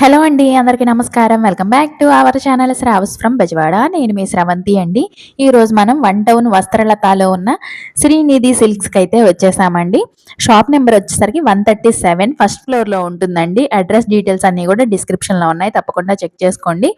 Hello అండి అందరికీ నమస్కారం. Welcome back to our channel Shravas from Bezawada. నేను మీ శ్రవంతి అండి. ఈరోజు మనం వన్ టౌన్ వస్త్రలతాలో ఉన్న శ్రీనిధి సిల్క్స్కి అయితే వచ్చేసామండి. షాప్ నెంబర్ వచ్చేసరికి వన్ థర్టీ సెవెన్. ఫస్ట్ ఫ్లోర్లో ఉంటుందండి. అడ్రస్ డీటెయిల్స్ అన్నీ కూడా డిస్క్రిప్షన్లో ఉన్నాయి. తప్పకుండా చెక్ చేసుకోండి.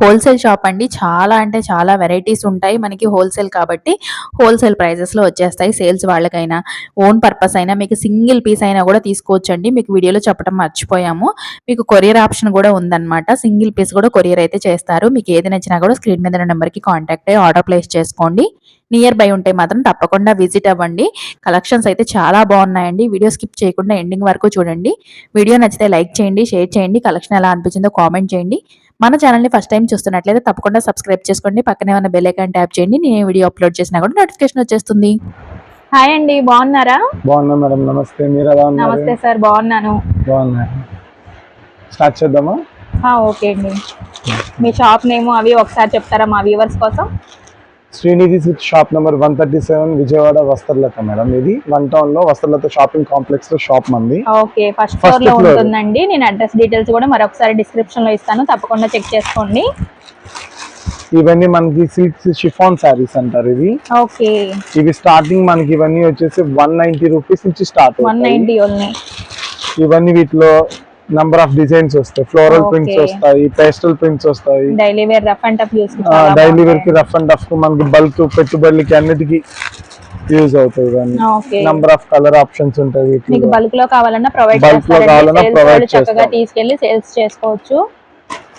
హోల్సేల్ షాప్ అండి. చాలా అంటే చాలా వెరైటీస్ ఉంటాయి మనకి హోల్సేల్ కాబట్టి హోల్సేల్ ప్రైజెస్లో వచ్చేస్తాయి. సేల్స్ వాళ్ళకైనా ఓన్ పర్పస్ అయినా మీకు సింగిల్ పీస్ అయినా కూడా తీసుకోవచ్చండి. మీకు వీడియోలో చెప్పడం మర్చిపోయాము. మీకు కొరియర్ ఆప్షన్ కూడా ఉందన్నమాట. సింగిల్ పీస్ కూడా కొరియర్ అయితే చేస్తారు. మీకు ఏది నచ్చినా కూడా స్క్రీన్ మీద నెంబర్కి కాంటాక్ట్ అయ్యి ఆర్డర్ ప్లేస్ చేసుకోండి. నియర్ బై ఉంటే మాత్రం తప్పకుండా విజిట్ అవ్వండి. కలెక్షన్స్ అయితే చాలా బాగున్నాయండి. వీడియో స్కిప్ చేయకుండా ఎండింగ్ వరకు చూడండి. వీడియో నచ్చితే లైక్ చేయండి షేర్ చేయండి. కలెక్షన్ ఎలా అనిపించిందో కామెంట్ చేయండి. మన ఛానల్ని ఫస్ట్ టైం చూస్తున్నట్లయితే తప్పకుండా సబ్స్క్రైబ్ చేసుకోండి. పక్కనే ఉన్న బెల్ ఐకాన్ ట్యాప్ చేయండి. నేను వీడియో అప్లోడ్ చేసినా కూడా నోటిఫికేషన్ వచ్చేస్తుంది. హాయ్ అండి బాగున్నారా? బాగున్నా మేడం. నమస్తే. మీరు ఎలా ఉన్నారు? నమస్తే సార్ బాగున్నాను. బాగున్నారు స్టార్ట్ చేద్దామా? ఓకే అండి. మీ షాప్ నేమ్ అవి ఒకసారి చెప్తారా మా వ్యూవర్స్ కోసం? Srinidhi silk shop number one thirty seven Vijayawada Vastralatha madam. ఇది వన్ టౌన్లో వస్త్రలత షాపింగ్ కాంప్లెక్స్లో షాప్ మంది. ఓకే ఫస్ట్ ఫ్లోర్లో. ఉంటుందండి. నేను అడ్రస్ డీటెయిల్స్ కూడా మరొకసారి డిస్క్రిప్షన్లో ఇస్తాను. తప్పకుండా చెక్ చేసుకోండి. ఇవన్నీ మనకి సిల్క్ షిఫాన్ శారీస్ అంటారు ఇవి. ఓకే. ఇవి స్టార్టింగ్ మనకి ఇవన్నీ వచ్చేసి వన్ నైన్టీ రూపీస్ నుంచి స్టార్ట్ వన్ నైన్టీ ఇవన్నీ వీటిలో నంబర్ ఆఫ్ డిజైన్స్ వస్తాయి. ఫ్లోరల్. ప్రింట్స్ వస్తాయి పేస్టల్ ప్రింట్స్ వస్తాయి. Daily wear rough and tough use daily వేర్కి రఫ్ అండ్ టఫ్ మనకి బల్క్ పెట్టుబడులకి అన్నిటికీ యూజ్ అవుతాయి okay number of colour options ఉంటాయి మీకు బల్క్లో కావాలన్నా ప్రొవైడ్లో కావాలన్నా చక్కగా. తీసుకెళ్ళి సేల్స్ చేసుకోవచ్చు.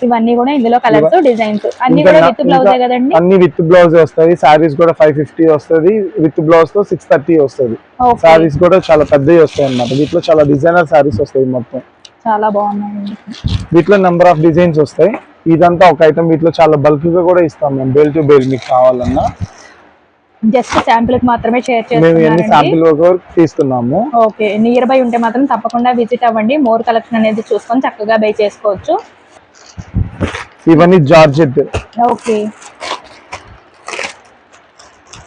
ఇవన్నీ కూడా ఇందులో కలర్స్ డిజైన్స్ అన్ని కూడా విత్ బ్లౌజే కదండి? అన్ని విత్ బ్లౌజ్ వస్తాయి. సారీస్ కూడా ఫైవ్ ఫిఫ్టీ వస్తుంది. విత్ బ్లౌజ్తో సిక్స్ థర్టీ వస్తుంది. సారీస్ కూడా చాలా పెద్దవి వస్తాయి అన్నమాట. వీటిలో చాలా డిజైనర్ సారీస్ వస్తాయి మొత్తం. చాలా బాగున్నాయండి వీటిలో నెంబర్ ఆఫ్ డిజైన్స్ వస్తాయి. ఇదంతా ఒక ఐటమ్ వీటిలో చాలా బల్క్గా కూడా ఇస్తాం మేము. బేల్ టు బేల్ మీకు కావాలన్నా. జస్ట్ శాంపుల్కి మాత్రమే షేర్ చేస్తున్నారండి శాంపిల్ వరకు తీస్తున్నాము ఓకే నియర్ బై ఉంటే మాత్రం తప్పకుండా విజిట్ అవ్వండి. మోర్ కలెక్షన్ అనేది చూసుకొని చక్కగా బై చేసుకోవచ్చు. ఇవన్నీ georgette. Okay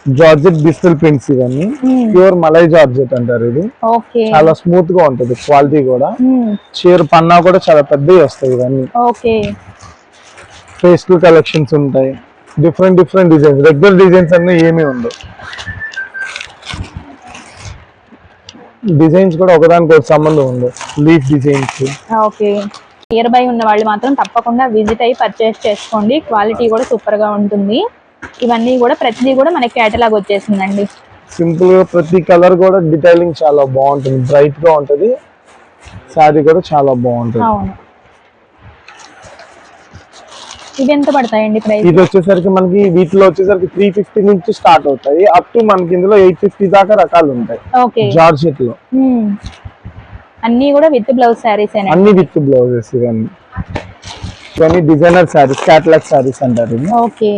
georgette digital prints ఇవన్నీ. ప్యూర్ మలై జార్జెట్ అంటారు ఇది. ఓకే. చాలా స్మూత్గా ఉంటది క్వాలిటీ కూడా. చీర పన్నా కూడా చాలా పెద్దవి వస్తాయి ఇవన్నీ. ఓకే. పేస్టల్ కలెక్షన్స్ ఉంటాయి. Different different designs. Regular designs అన్నీ ఏమీ ఉండవు. డిజైన్స్ కూడా ఒకదానికి ఒక సంబంధం ఉండవు. Leaf designs. Okay. Near by ఉన్న వాళ్ళు మాత్రం తప్పకుండా విజిట్ అయ్యి పర్చేస్ చేసుకోండి. క్వాలిటీ కూడా సూపర్గా ఉంటుంది. ఇవన్నీ కూడా ప్రతిదీ కూడా మనకి కేటలాగ్ వచ్చేసిందండి. సింపుల్గా ప్రతి కలర్ కూడా డీటెయిలింగ్ చాలా బాగుంటుంది. బ్రైట్గా ఉంటది. శారీ కూడా చాలా బాగుంటుంది. అవును. ఇవి ఎంత పడతాయండి ప్రైస్ ఇది వచ్చేసరికి మనకి వీటిలో వచ్చేసరికి త్రీ ఫిఫ్టీ నుంచి స్టార్ట్ అవుతాయి. అప్ టు మనకి ఇందులో ఎయిట్ ఫిఫ్టీ దాకా రకాలు ఉంటాయి. ఓకే. జార్జెట్లో అన్నీ కూడా విత్ బ్లౌజ్ శారీస్ అన్ని విత్ బ్లౌజెస్ ఇవన్నీ. ఇవన్నీ డిజైనర్ శారీస్ క్యాటలాగ్ శారీస్ అంటారు ఓకే.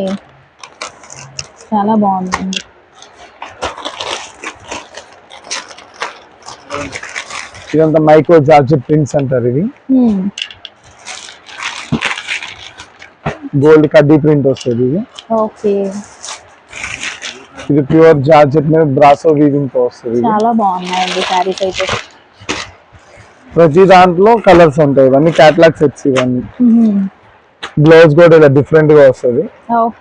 చాలా బాగుందండి ఇదంతా మైక్రో జార్జెట్ ప్రింట్స్ అంటారు మ్మ్. గోల్డ్ కడ్డీ ప్రింట్ వస్తుంది ఇది. ఓకే. ఇది ప్యూర్ జార్జెట్ మీద బ్రాసో వీవింగ్తో వస్తుంది ఇది. చాలా బాగున్నాయండి శారీస్ అయితే. ప్రతి దాంట్లో కలర్స్ ఉంటాయి. ఇవన్నీ క్యాటలాగ్ సెట్స్ ఇవన్నీ. బ్లౌజ్ కూడా ఇలా డిఫరెంట్గా వస్తుంది.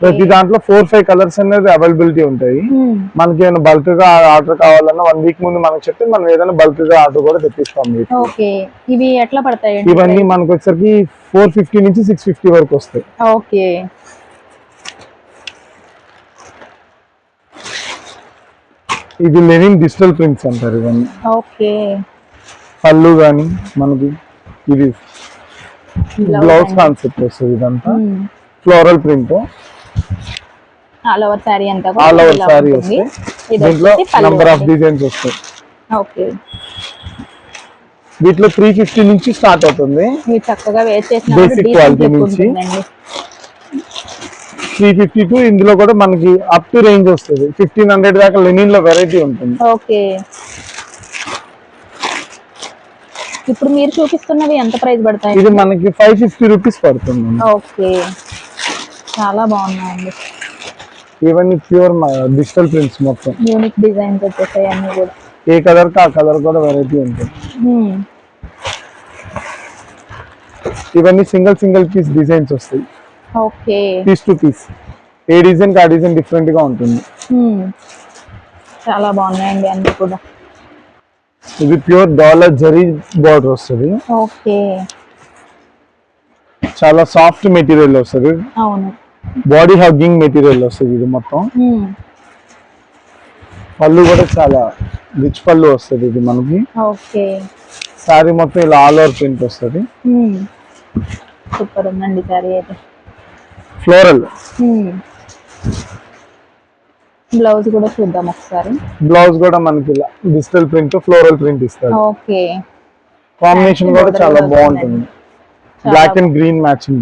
ప్రతి దాంట్లో ఫోర్ ఫైవ్ కలర్స్ అనేది అవైలబిలిటీ ఉంటాయి. మ్మ్. మనకి ఏమైనా బల్క్గా ఆర్డర్ కావాలన్నా వన్ వీక్ ముందు మనకు చెప్తే మనం ఏదైనా బల్క్గా ఆర్డర్ కూడా తెప్పిస్తాం ఇవి ఎట్లా పడతాయండి ఇవన్నీ మనకు వచ్చేసరికి ఫోర్ ఫిఫ్టీ నుంచి సిక్స్ ఫిఫ్టీ వరకు వస్తాయి. ఓకే ఇది లెనిన్ డిజిటల్ ప్రింట్స్ అంటారు ఇవన్నీ. ఓకే పళ్ళు కానీ మనకి ఇది బ్లౌజ్ కాన్సెప్ట్ వస్తుంది ఇదంతా. Floral print all over sari అంతా ఆల్ ఓవర్ సారీ దీంట్లో పళ్ళు నంబర్ ఆఫ్. డిజైన్స్ వస్తాయి. ఓకే. వీటిలో త్రీ ఫిఫ్టీ నుంచి స్టార్ట్ అవుతుంది. చక్కగా Basic quality నుంచి. త్రీ ఫిఫ్టీ టు ఇందులో కూడా మనకి అప్ టు రేంజ్ వస్తుంది. ఫిఫ్టీన్ హండ్రెడ్ దాకా లెనిన్లో వెరైటీ ఉంటుంది. ఓకే. ఇప్పుడు మీరు చూపిస్తున్నవి ఎంత ప్రైస్ పడతాయి? ఇది మనకి ఫైవ్ ఫిఫ్టీ రూపీస్ పడుతుంది. ఓకే. చాలా బాగున్నాయండి. ఇవన్నీ ప్యూర్ డిజిటల్ ప్రింట్స్ మొత్తం. యూనిక్ డిజైన్స్ వచ్చేసాయి అన్ని కూడా. ఏ కలర్కి కలర్ కూడా వెరైటీ ఉంటుంది. ఇవన్నీ సింగిల్ సింగిల్ పీస్ డిజైన్స్ వస్తాయి. ఓకే. పీస్ టు పీస్ ఏ డిజైన్కి ఆ డిజైన్ డిఫరెంట్గా ఉంటుంది. చాలా బాగున్నాయండి అన్ని కూడా. ఇది ప్యూర్ డాలర్ జరీ బార్డర్ వస్తుంది. ఓకే. చాలా సాఫ్ట్ మెటీరియల్ వస్తుంది. అవును. బాడీ హగ్గింగ్ మెటీరియల్ వస్తుంది ఇది మొత్తం. పళ్ళు కూడా చాలా రిచ్ పళ్ళు వస్తుంది ఇది మనకి. ఓకే. సారీ మొత్తం ఇలా ఆల్ ఓవర్ ప్రింట్ వస్తుంది. సూపర్ ఉందండి సారీ అయితే. ఫ్లోరల్. బ్లౌజ్ కూడా చూద్దాం ఒకసారి. బ్లౌజ్ కూడా మనకి ఇలా డిజిటల్ ప్రింట్ ఫ్లోరల్ ప్రింట్ ఇస్తాడు. ఓకే. కాంబినేషన్ కూడా చాలా బాగుంటుంది. బ్లాక్ అండ్ గ్రీన్ మ్యాచింగ్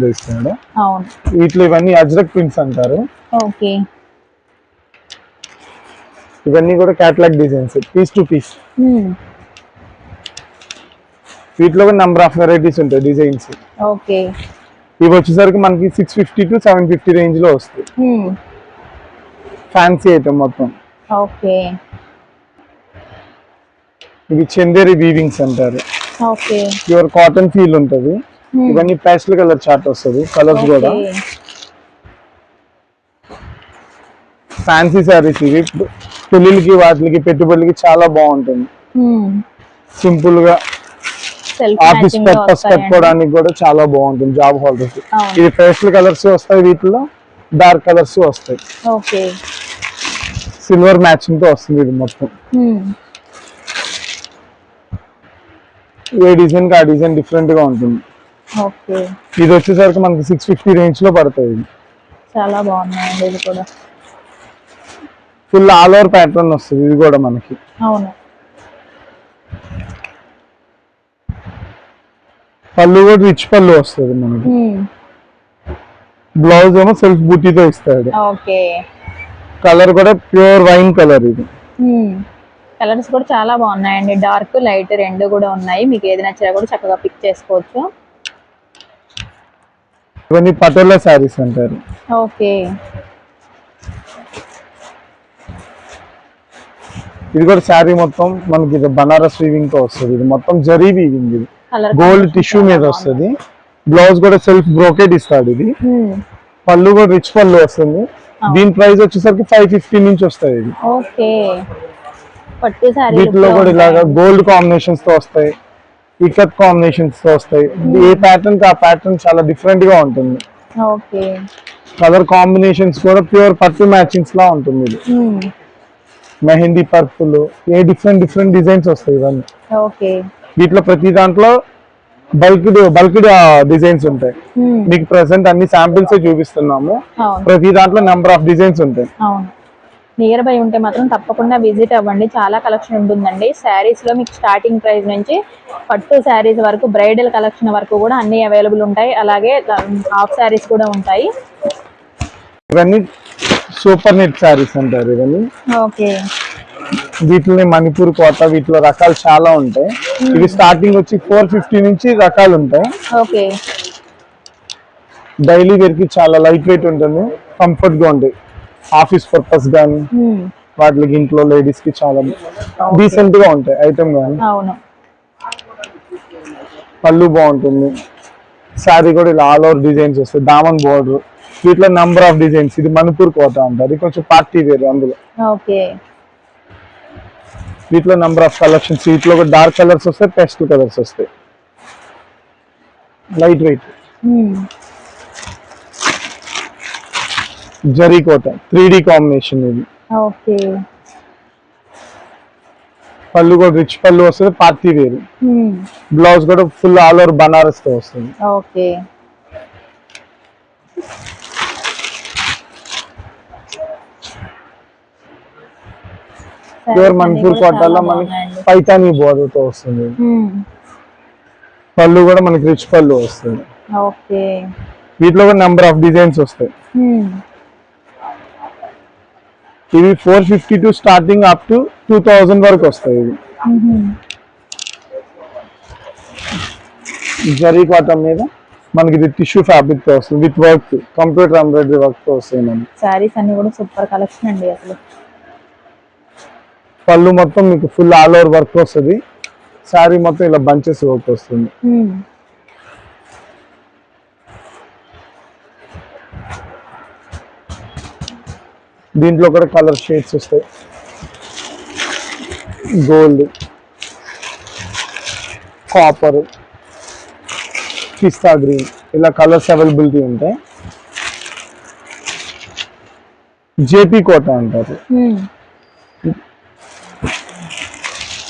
అవును. వీటిలో ఇవన్నీ అజ్రక్ ప్రింట్స్ అంటారు. ఓకే. ఇవన్నీ కూడా catalogue designs piece to piece వీటిలో కూడా నెంబర్ ఆఫ్ వెరైటీస్ ఉంటాయి డిజైన్స్ ఓకే. ఇవి వచ్చేసరికి మనకి six fifty to seven fifty రేంజ్లో వస్తాయి. ఫ్యాన్సీ ఐటమ్ మొత్తం. ఓకే. ఇవి చందేరి వీవింగ్స్ అంటారు. ఓకే. ప్యూర్ కాటన్ ఫీల్ ఉంటది. ఇవన్నీ పేస్టల్ కలర్ చార్ట్ వస్తుంది. కలర్స్ కూడా. ఫ్యాన్సీ శారీస్ ఇవి. పెళ్ళిళ్ళకి వాటికి పెట్టుబడులకి చాలా బాగుంటుంది. సింపుల్గా సెల్ఫ్ ఆఫీస్ పర్పస్ కట్టుకోవడానికి కూడా చాలా బాగుంటుంది జాబ్ హోల్డర్స్. ఇది పేస్టల్ కలర్స్ వస్తాయి వీటిలో డార్క్ కలర్స్ వస్తాయి. సిల్వర్ మ్యాచింగ్తో వస్తుంది ఇది మొత్తం. ఏ డిజైన్కి ఆ డిజైన్ డిఫరెంట్గా ఉంటుంది. ఓకే. ఇది వచ్చేసరికి మనకి సిక్స్ ఫిఫ్టీ రేంజ్లో పడుతుంది చాలా బాగున్నాయండి ఇది కూడా. ఫుల్ ఆల్ ఓవర్ ప్యాటర్న్ వస్తుంది ఇది కూడా మనకి. అవును. పళ్ళు కూడా రిచ్ పళ్ళు వస్తుంది మనకి. బ్లౌజ్ ఏమో సెల్ఫ్ బూటీతో ఇస్తాడు. ఓకే. కలర్ కూడా ప్యూర్ వైన్ కలర్ ఇది. కలర్స్ కూడా చాలా బాగున్నాయండి. డార్క్ లైట్ రెండు కూడా ఉన్నాయి. మీకు ఏది నచ్చినా కూడా చక్కగా పిక్ చేసుకోవచ్చు. ఇవన్నీ పటోలా శారీస్ అంటారు. ఓకే. ఇది కూడా శారీ మొత్తం మనకి ఇది బనారస్ వీవింగ్తో వస్తుంది. ఇది మొత్తం జరీ వీవింగ్ ఇది. గోల్డ్ టిష్యూ మీద వస్తుంది. బ్లౌజ్ కూడా సెల్ఫ్ బ్రోకెట్ ఇస్తాడు ఇది. పళ్ళు కూడా రిచ్ పళ్ళు వస్తుంది. దీని ప్రైస్ వచ్చేసరికి ఫైవ్ ఫిఫ్టీ నుంచి వస్తాయి ఇది ఓకే. వీటిలో కూడా ఇలాగా గోల్డ్ కాంబినేషన్స్తో వస్తాయి ఇకత్ కాంబినేషన్స్తో వస్తాయి. ఏ ప్యాటర్న్కి ఆ ప్యాటర్న్ చాలా డిఫరెంట్గా ఉంటుంది. కలర్ కాంబినేషన్స్ కూడా ప్యూర్ పట్టు మ్యాచింగ్స్ లా ఉంటుంది ఇది. మెహందీ పర్పుల్ ఏ డిఫరెంట్ డిఫరెంట్ డిజైన్స్ వస్తాయి ఇవన్నీ. వీటిలో ప్రతి దాంట్లో బల్క్ బల్క్ డిజైన్స్ ఉంటాయి. మీకు ప్రెసెంట్ అన్ని శాంపిల్స్ చూపిస్తున్నాము. ప్రతి దాంట్లో నెంబర్ ఆఫ్ డిజైన్స్ ఉంటాయి. నియర్ బై ఉంటే మాత్రం తప్పకుండా విజిట్ అవ్వండి. చాలా కలెక్షన్ ఉంటుందండి. శారీస్లో మీకు స్టార్టింగ్ ప్రైస్ నుంచి పట్టు శారీస్ వరకు బ్రైడల్ కలెక్షన్ వరకు కూడా అన్ని అవైలబుల్ ఉంటాయి. అలాగే హాఫ్ శారీస్ కూడా ఉంటాయి. ఇవన్నీ సూపర్ నెట్ శారీస్ అంటారు ఇవన్నీ. ఓకే. వీటిని మణిపూర్ కోట వీటిలో రకాలు చాలా ఉంటాయి. ఇవి స్టార్టింగ్ వచ్చి ఫోర్ ఫిఫ్టీ నుంచి రకాలు ఉంటాయి. ఓకే. డైలీ వేర్కి చాలా లైట్ వెయిట్ ఉంటుంది. కంఫర్ట్గా ఉంటాయి. ఆఫీస్ పర్పస్ కానీ వాటికి ఇంట్లో లేడీస్కి చాలా డీసెంట్గా ఉంటాయి ఐటమ్ కానీ పళ్ళు బాగుంటుంది. శారీ కూడా ఇలా ఆల్ ఓవర్ డిజైన్స్ వస్తాయి దామన్ బోర్డర్. వీటిలో నంబర్ ఆఫ్ డిజైన్స్ ఇది మణిపూర్ కోట అంటారు. ఇది కొంచెం పార్టీ వేర్ అందులో. ఓకే. వీటిలో నంబర్ ఆఫ్ కలెక్షన్స్ వీటిలో డార్క్ కలర్స్ వస్తాయి పెస్టల్ కలర్స్ వస్తాయి. Light weight zari Kota three D combination ఇది. ఓకే. పళ్ళు కూడా రిచ్ పళ్ళు వస్తుంది పార్టీ వేర్. బ్లౌజ్ కూడా ఫుల్ ఆల్ ఓవర్ బనారస్తో వస్తుంది. ప్యూర్ మణిపూర్ కోటలో మనకి? పైతానీ బోర్డర్తో వస్తుంది. పళ్ళు కూడా మనకి రిచ్ పళ్ళు వస్తుంది. వీటిలో కూడా నెంబర్ ఆఫ్ డిజైన్స్ వస్తాయి. ఇవి four fifty to starting up to two thousand వరకు వస్తాయి ఇవి. జరీ కాటన్ మీద మనకి ఇది టిష్యూ ఫ్యాబ్రిక్తో వస్తుంది. విత్ వర్క్ కంప్యూటర్ ఎంబ్రాయిడరీ వర్క్తో వస్తాయి మనకి. శారీస్ అన్ని కూడా సూపర్ కలెక్షన్ అండి అసలు. పళ్ళు మొత్తం మీకు ఫుల్ ఆల్ ఓవర్ వర్క్ వస్తుంది. శారీ మొత్తం ఇలా బంచెస్ వర్క్ వస్తుంది. దీంట్లో కూడా కలర్ షేడ్స్ వస్తాయి. గోల్డ్ కాపర్ పిస్తా గ్రీన్ ఇలా కలర్స్ అవైలబిలిటీ ఉంటాయి. జేపీ కోట అంటారు.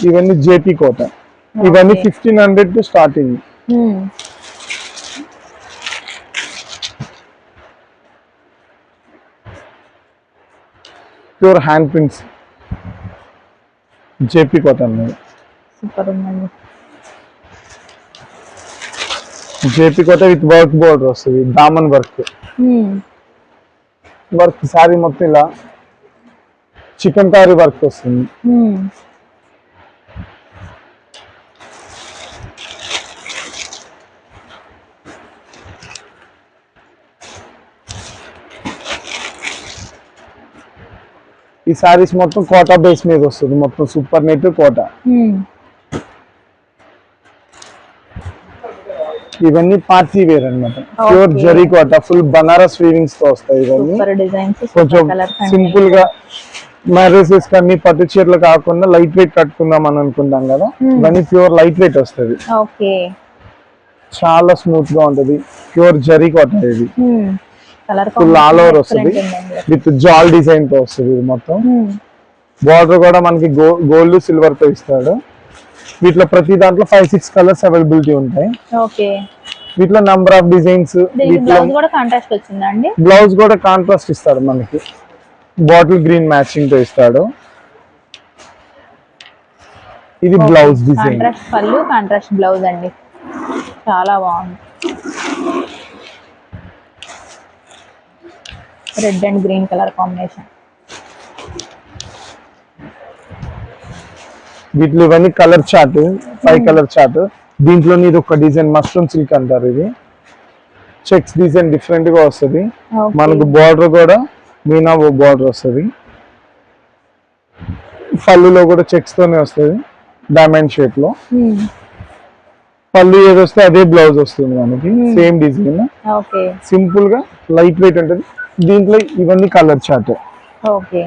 ఇవన్నీ జేపీ కోట. ఇవన్నీ. Fifteen hundred to starting um. Pure hand prints. JP Kota super ఉందండి. JP Kota with work border వస్తుంది దామన్ వర్క్. వర్క్ సారీ మొత్తం ఇలా. చికెన్ కారీ వర్క్ వస్తుంది. ఈ సారీస్ మొత్తం కోటా బేస్ మీద వస్తుంది. మొత్తం సూపర్ నెట్ కోట. ఇవన్నీ పార్టీ వేర్ అన్నమాట. ప్యూర్. జరీ కోట ఫుల్ బనారస్ వీవింగ్స్తో వస్తాయి ఇవన్నీ. కొంచెం సింపుల్గా మ్యారేజెస్ కానీ పట్టు చీరలు కాకుండా లైట్ వెయిట్ కట్టుకుందాం అని అనుకుంటాం కదా. Hmm. ఇవన్నీ ప్యూర్ లైట్ వెయిట్ వస్తుంది చాలా స్మూత్గా ఉంటది. ప్యూర్ జరీ కోట ఇది. కలర్ ఫుల్ ఆల్ ఓవర్ వస్తుంది. విత్ జాల్ డిజైన్తో వస్తుంది ఇది మొత్తం. బార్డర్ కూడా మనకి గోల్డ్ సిల్వర్తో ఇస్తాడు. వీటిలో ప్రతి దాంట్లో ఫైవ్ సిక్స్ కలర్స్ అవైలబిలిటీ ఉంటాయి. ఓకే. వీటిలో నంబర్ ఆఫ్ డిజైన్స్ బ్లౌజ్ కూడా కాంట్రాస్ట్ వచ్చిందా అండి? బ్లౌజ్ కూడా కాంట్రాస్ట్ ఇస్తాడు మనకి. బాటిల్ గ్రీన్ మ్యాచింగ్తో ఇస్తాడు. ఇది blouse design contrast pallu contrast blouse అండి. చాలా బాగుంది. Red and green colour combination. వీటిలో ఇవన్నీ colour chart five colour chart. దీంట్లో ఇది ఒక డిజైన్ మష్రూమ్ సిల్క్ అంటారు ఇది. చెక్స్ డిజైన్ డిఫరెంట్గా వస్తుంది మనకు బార్డర్ కూడా మీనా బార్డర్ వస్తుంది. పళ్ళులో కూడా చెక్స్ తోనే వస్తుంది డైమండ్ షేప్లో. పళ్ళు ఏది వస్తే అదే బ్లౌజ్ వస్తుంది మనకి సేమ్ డిజైన్ సింపుల్గా లైట్ వెయిట్ ఉంటుంది. దీంట్లో ఇవన్నీ కలర్ చార్ట్ ఓకే.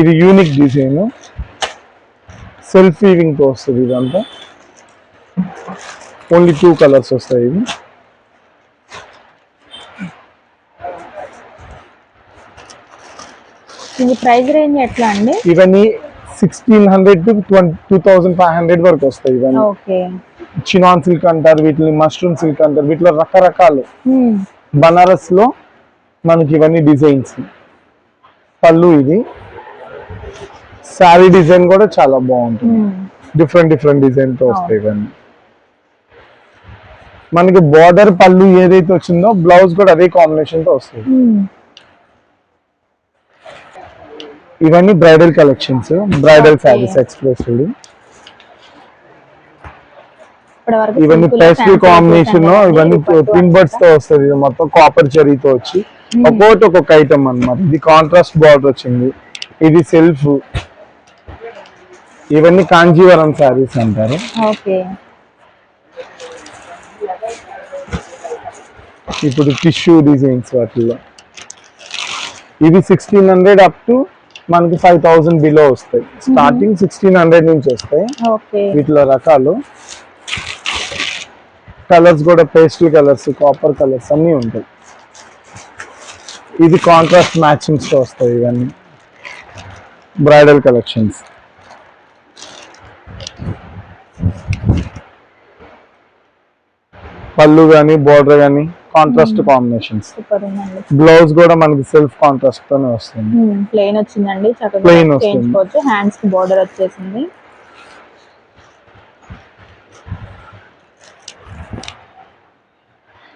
ఇది యూనిక్ డిజైన్. సెల్ఫ్ వీవింగ్తో వస్తుంది ఇదంతా. ఓన్లీ టూ కలర్స్ వస్తాయి ఇది ఇది ప్రైస్ రేంజ్ ఎట్లా అండి? ఇవన్నీ sixteen hundred to two thousand five hundred వరకు వస్తాయి ఇవన్నీ. ఓకే. చినాన్ సిల్క్ అంటారు వీటిని మష్రూమ్ సిల్క్ అంటారు వీటిలో రకరకాలు. బనారస్లో మనకి ఇవన్నీ డిజైన్స్. పళ్ళు ఇది. శారీ డిజైన్ కూడా చాలా బాగుంటుంది. డిఫరెంట్ డిఫరెంట్ డిజైన్తో వస్తాయి ఇవన్నీ. మనకి బార్డర్ పళ్ళు ఏదైతే వచ్చిందో బ్లౌజ్ కూడా అదే కాంబినేషన్తో వస్తుంది ఇవన్నీ bridal collections. Bridal. Saris express ఇవన్నీ పేస్ట్రీ కాంబినేషన్ ఇవన్నీ ప్రింట్ బర్డ్స్తో వస్తుంది ఇది మొత్తం కాపర్ జరీతో వచ్చి. ఒక్కొక్కటి ఒక్కొక్క ఐటమ్ అన్నమాట. ఇది కాంట్రాస్ట్ బార్డర్ వచ్చింది. ఇది సెల్ఫ్ ఇవన్నీ కాంజీవరం శారీస్ అంటారు. ఇప్పుడు టిష్యూ డిజైన్స్ వాటిల్లో. ఇవి సిక్స్టీన్ హండ్రెడ్ అప్ టు మనకి ఫైవ్ థౌసండ్ బిలో వస్తాయి. స్టార్టింగ్ సిక్స్టీన్ హండ్రెడ్ నుంచి వస్తాయి. వీటిలో రకాలు. కలర్స్ కూడా పేస్టల్ కలర్స్ కాపర్ కలర్స్ అన్నీ ఉంటాయి. ఇది కాంట్రాస్ట్ మ్యాచింగ్స్తో వస్తాయి ఇవన్నీ. బ్రైడల్ కలెక్షన్స్ పళ్ళు కానీ బోర్డర్ కానీ కాంట్రాస్ట్ కాంబినేషన్స్ బ్లౌజ్ కూడా మనకి సెల్ఫ్ కాంట్రాస్ట్ తోనే వస్తుంది. ప్లెయిన్ వచ్చిందండి. చక్కగా Plain వస్తుంది. హ్యాండ్స్కి బోర్డర్ వచ్చేసింది.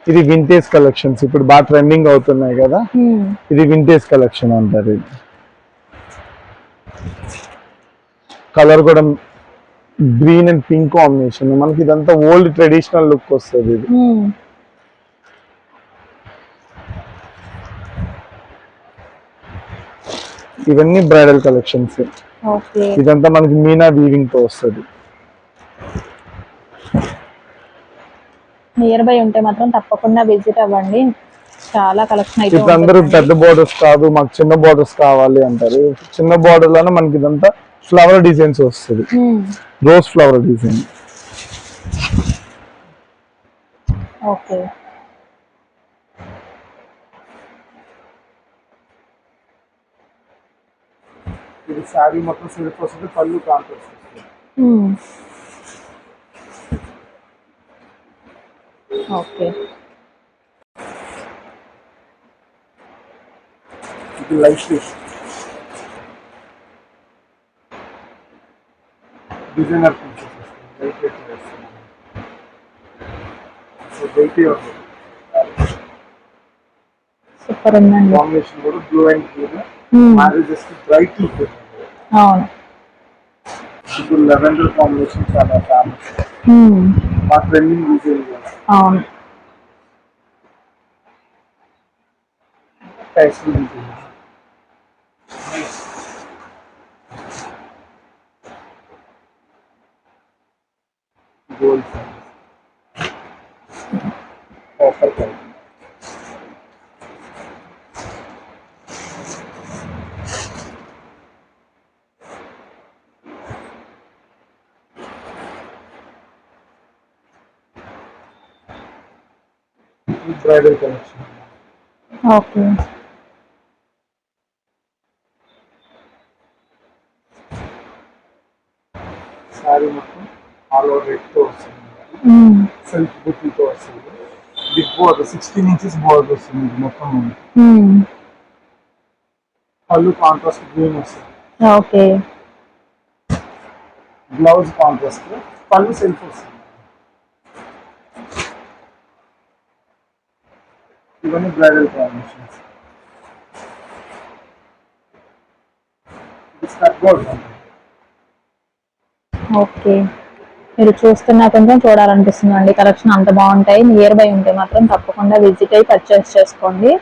ఇది వింటేజ్ కలెక్షన్స్ ఇప్పుడు బాగా ట్రెండింగ్ అవుతున్నాయి కదా. ఇది వింటేజ్ కలెక్షన్ అంటారు ఇది. కలర్ కూడా గ్రీన్ అండ్ పింక్ కాంబినేషన్ మనకి ఇదంతా ఓల్డ్ ట్రెడిషనల్ లుక్ వస్తుంది ఇది. ఇవన్నీ బ్రైడల్ కలెక్షన్స్ ఇదంతా మనకి మీనా వీవింగ్తో వస్తుంది. నియర్ బై ఉంటే మాత్రం తప్పకుండా విజిట్ అవ్వండి. చాలా కలెక్షన్ అయితే ఇప్పుడు అందరూ. పెద్ద బోర్డర్స్ కాదు మాకు చిన్న బోర్డర్స్ కావాలి అంటారు. చిన్న బోర్డర్లోనే మనకి ఇదంతా ఫ్లవర్ డిజైన్స్ వస్తుంది. రోజ్ ఫ్లవర్ డిజైన్ ఓకే ఇది శారీ మొత్తం సిల్క్ వస్తుంది పళ్ళు కాంట్రాస్ట్ వస్తుంది. ఓకే ఇది లైట్ ఫిష్ డిజైనర్ పీసెస్ వస్తుంది లైట్ వెయిట్ వస్తుంది సో వెయిట్ వస్తుంది సూపర్ ఉందండి కాంబినేషన్ కూడా బ్లూ అండ్ గ్రీన్ మ్మ్. మ్యారేజెస్కి బ్రైట్ లుక్ అవును ఇప్పుడు లెవెండర్ కాంబినేషన్ చాలా ఫేమస్ మ్మ్. మా ట్రెండింగ్ డిజైన్ కూడా అవును టైస్ఫుల్ design gold offer price bridal collection okay sari మొత్తం ఆల్ ఓవర్ రెడ్తో వస్తుంది. సెల్ఫ్ బుట్టీతో వస్తుంది. Big border sixteen inches border వస్తుంది మొత్తం. పళ్ళు కాంట్రాస్ట్ గ్రీన్ వస్తుంది. Okay blouse contrast pallu self వస్తుంది. ఇవన్నీ బ్రైడల్ కాంబినేషన్స్ ఓకే. మీరు చూస్తున్నా కొంచెం చూడాలనిపిస్తుంది అండి కలెక్షన్ అంత బాగుంటాయి. నియర్ బై ఉంటే మాత్రం తప్పకుండా విజిట్ అయ్యి పర్చేస్ చేసుకోండి.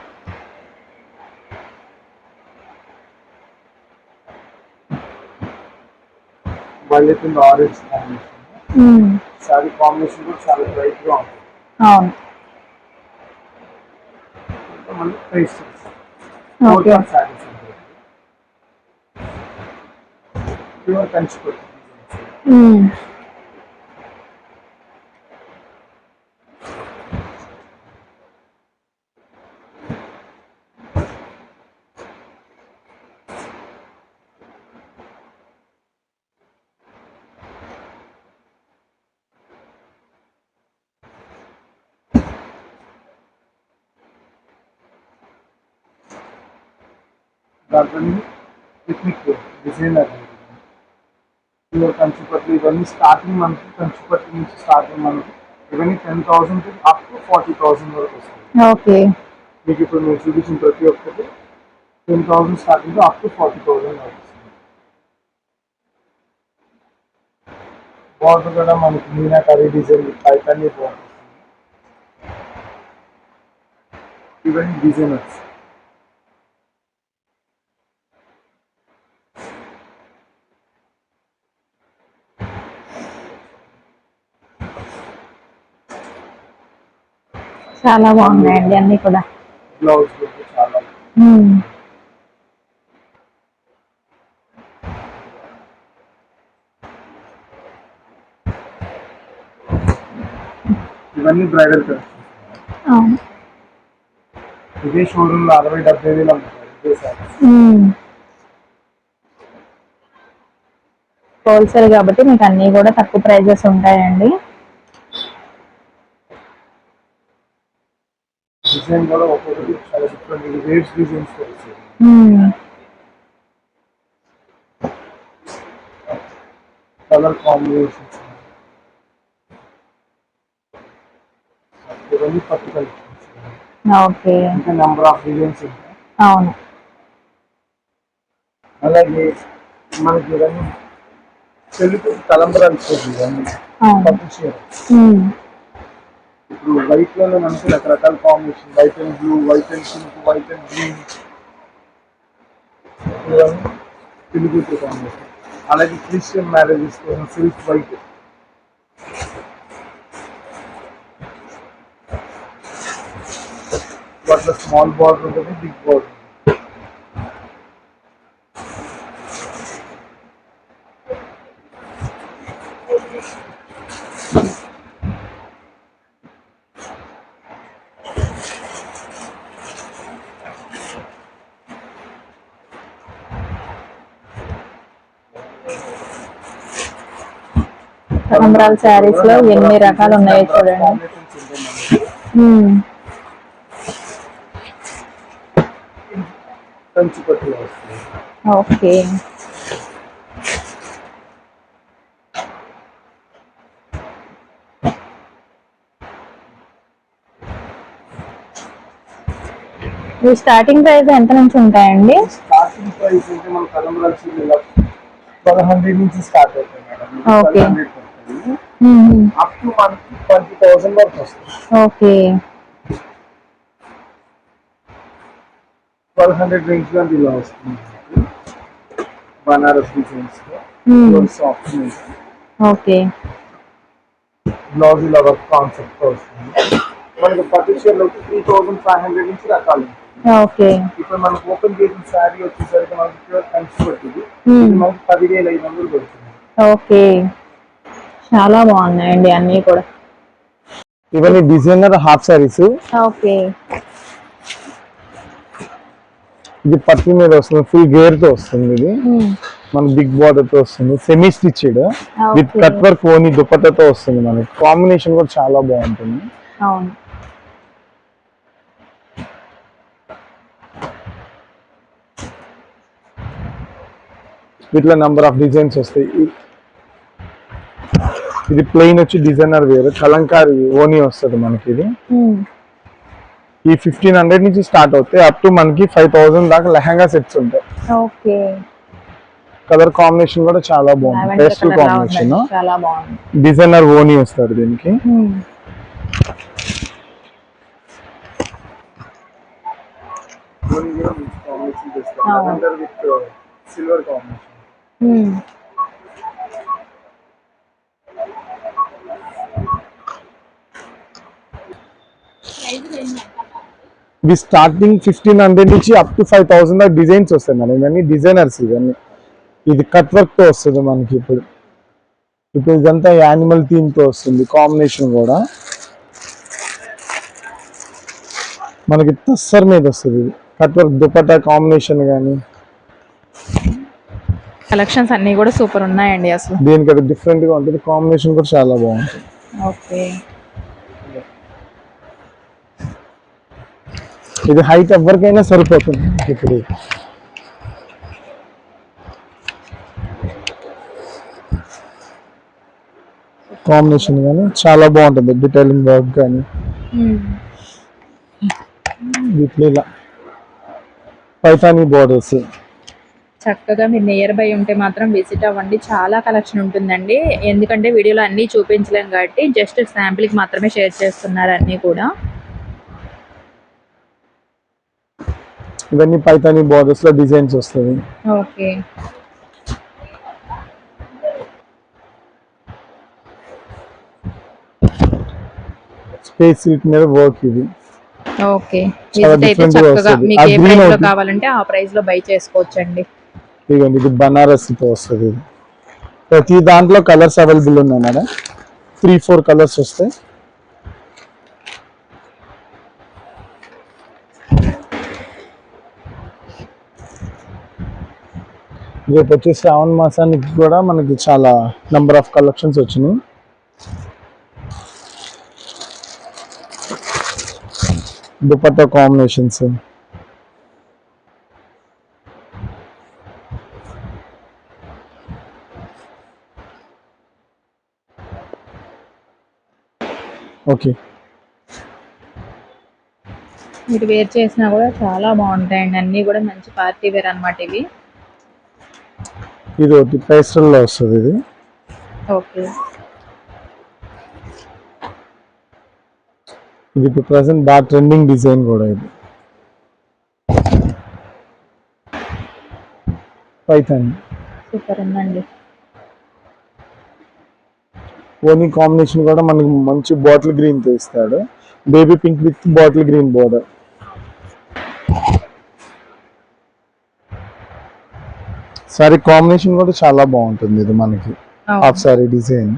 ఆరెంజ్ కాంబినేషన్ కూడా చాలా బ్రైట్గా ఉంటుంది. అవును. మళ్ళీ ప్రైస్ ఓకే. శారీస్ ప్యూర్ కంచిపట్టు మ్మ్. దాంట్లో పిక్నిక్ డిజైనర్ ప్యూర్ కంచిపట్టు ఇవన్నీ స్టార్టింగ్ మనకి కంచిపట్టు నుంచి స్టార్టింగ్ మనకి ఇవన్నీ ten thousand up to forty thousand వరకు వస్తుంది ఓకే. మీకు ఇప్పుడు మీరు చూపించిన ప్రతి ఒక్కటి ten thousand starting up to forty thousand వరకు వస్తుంది. బార్డర్ కూడా మనకి మీనాకరీ డిజైన్ పైతాన్ని బార్డర్ ఇవన్నీ డిజైనర్స్. చాలా బాగున్నాయండి అన్ని కూడా. ఇవన్నీ బ్రైడల్ అవును. ఇదే షోరూమ్లో అరవై డెబ్బై వేలు. హోల్సేల్ కాబట్టి మీకు అన్ని కూడా తక్కువ ప్రైజెస్ ఉంటాయండి. డిజైన్ కూడా ఒక్కొక్కటి చాలా డిఫరెంట్ ఇది వేవ్స్ డిజైన్స్ వచ్చాయి. మ్మ్. కలర్ కాంబినేషన్స్ ఇవన్నీ పట్టు కలెక్షన్స్ ఓకే. ఇంకా నెంబర్ ఆఫ్ డిజైన్స్ ఉంటాయి. అవును. అలాగే మనకి ఇవన్నీ తెలుగు తలంబరాలు ఇవన్నీ. పట్టు చీర. ఇప్పుడు వైట్లోనే మనకి రకరకాల combination white and blue white and pink white and green ఇవన్నీ తెలుగు కాంబినేషన్ అలాగే క్రిస్టియన్ మ్యారేజెస్ కోసం సిల్క్ వైట్ అట్లా స్మాల్ బార్డర్ ఉంటుంది బిగ్ బార్డర్ కనబరాల శారీస్లో ఎన్ని రకాలు ఉన్నాయో చూడండి. ఓకే. ఈ స్టార్టింగ్ ప్రైస్ ఎంత నుంచి ఉంటాయండి? స్టార్టింగ్ ప్రైస్ అంటే మన ట్వెల్వ్ హండ్రెడ్ నుంచి స్టార్ట్ అవుతాయి మేడం. Okay. అప్ టు మనకి ట్వంటీ థౌసండ్ వరకు వస్తుంది ఓకే ట్వెల్వ్ హండ్రెడ్ రేంజ్లో ఇలా వస్తుంది. Banaras designs soft okay blouse ఇలా వర్క్ కాన్సెప్ట్ వస్తుంది మనకి పట్టు చీరలు త్రీ థౌసండ్ ఫైవ్ హండ్రెడ్ నుంచి రకాలు. ఓకే ఇప్పుడు మనకు ఓపెన్ చేసిన శారీ వచ్చేసరికి మనకి కంచి పట్టింది మనకి పదివేల ఐదు వందలు పడుతుంది ఓకే చాలా బాగున్నాయండి అన్నీ కూడా. ఇవన్నీ డిజైనర్ హాఫ్ శారీస్. ఓకే. ఇది పట్టు మీద వస్తుంది ఫుల్ గేర్తో వస్తుంది ఇది. మన బిగ్ బార్డర్తో వస్తుంది semi stitched with. Cut work ఓని దుపట్టతో వస్తుంది మనకి. కాంబినేషన్ కూడా చాలా బాగుంటుంది. అవును. వీటిలో నంబర్ ఆఫ్ డిజైన్స్ వస్తాయి. ఇది ప్లెయిన్ వచ్చి డిజైనర్ వేరు. కలంకారీ ఓని వస్తుంది మనకి ఇది. ఈ ఫిఫ్టీన్ హండ్రెడ్ నుంచి స్టార్ట్ అవుతాయి. అప్ టు మనకి ఫైవ్ థౌసండ్ దాకా లెహంగా సెట్స్ ఉంటాయి. ఓకే. కలర్ కాంబినేషన్ కూడా చాలా బాగుంది. పేస్టల్ లా కాంబినేషన్ ఉందండి. చాలా బాగుంది. డిజైనర్ ఓని వస్తాడు దీనికి. సిల్వర్ కాంబినేషన్ ఇవి స్టార్టింగ్ ఫిఫ్టీన్ హండ్రెడ్ నుంచి అప్ టు ఫైవ్ థౌసండ్ దాకా డిజైన్స్ వస్తాయి మనం ఇవన్నీ డిజైనర్స్ ఇవన్నీ. ఇది కట్ వర్క్తో వస్తుంది మనకి ఇప్పుడు. ఇప్పుడు ఇదంతా యానిమల్ థీమ్తో వస్తుంది కాంబినేషన్ కూడా. మనకి తస్సర్ మీద వస్తుంది ఇది. కట్ వర్క్ దుపట్టా కాంబినేషన్ కానీ కలెక్షన్స్ అన్ని కూడా సూపర్ ఉన్నాయండి అసలు. దీనికి అది డిఫరెంట్గా ఉంటుంది. కాంబినేషన్ కూడా చాలా బాగుంటుంది. ఓకే ఇది హైట్ ఎవరికైనా సరిపోతుంది. ఇప్పుడు కాంబినేషన్ కానీ చాలా బాగుంటుంది. డిటైలింగ్ వర్క్ కానీ వీటిలో ఇలా పైతానీ బోర్డర్స్ చక్కగా మీరు నియర్ బై ఉంటే మాత్రం విజిట్ అవ్వండి. చాలా కలెక్షన్ ఉంటుందండి. ఎందుకంటే వీడియోలో అన్నీ చూపించలేం కాబట్టి జస్ట్ శాంపిల్కి మాత్రమే షేర్ చేస్తున్నారు అన్నీ కూడా. ఇవన్నీ పైతానీ బోర్డర్స్లో డిజైన్స్ వస్తుంది. ఓకే. స్పేస్ సిల్క్ మీద వర్క్ ఇది. ఓకే. వస్తది. కావాలంటే ఆ ప్రైస్లో బై చేసుకోవచ్చండి. ఇదిగోండి ఇది బనారస్తో వస్తుంది. ఇది ప్రతి దాంట్లో కలర్స్ అవైలబుల్ ఉన్నాయి మేడం త్రీ ఫోర్ కలర్స్ వస్తాయి. రేపు వచ్చే శ్రావణ మాసానికి కూడా మనకి చాలా నంబర్ ఆఫ్ కలెక్షన్స్ వచ్చినాయి. దుపట్టా కాంబినేషన్స్ ఓకే మీరు వేర్ చేసినా కూడా చాలా బాగుంటాయండి. అన్నీ కూడా మంచి పార్టీ వేర్ అనమాట ఇవి. ఇది ఒకటి పేస్టల్లో వస్తుంది ఇది. ఓకే. ఇది ఇప్పుడు ప్రజెంట్ బాగా ట్రెండింగ్ డిజైన్ కూడా ఇది. పైథాన్. సూపర్ ఉందండి. ఓనీ కాంబినేషన్ కూడా మనకి మంచి బాటిల్ గ్రీన్తో ఇస్తాడు. Baby pink with bottle green border. Sari combination కూడా చాలా బాగుంటుంది ఇది మనకి. Half sorry design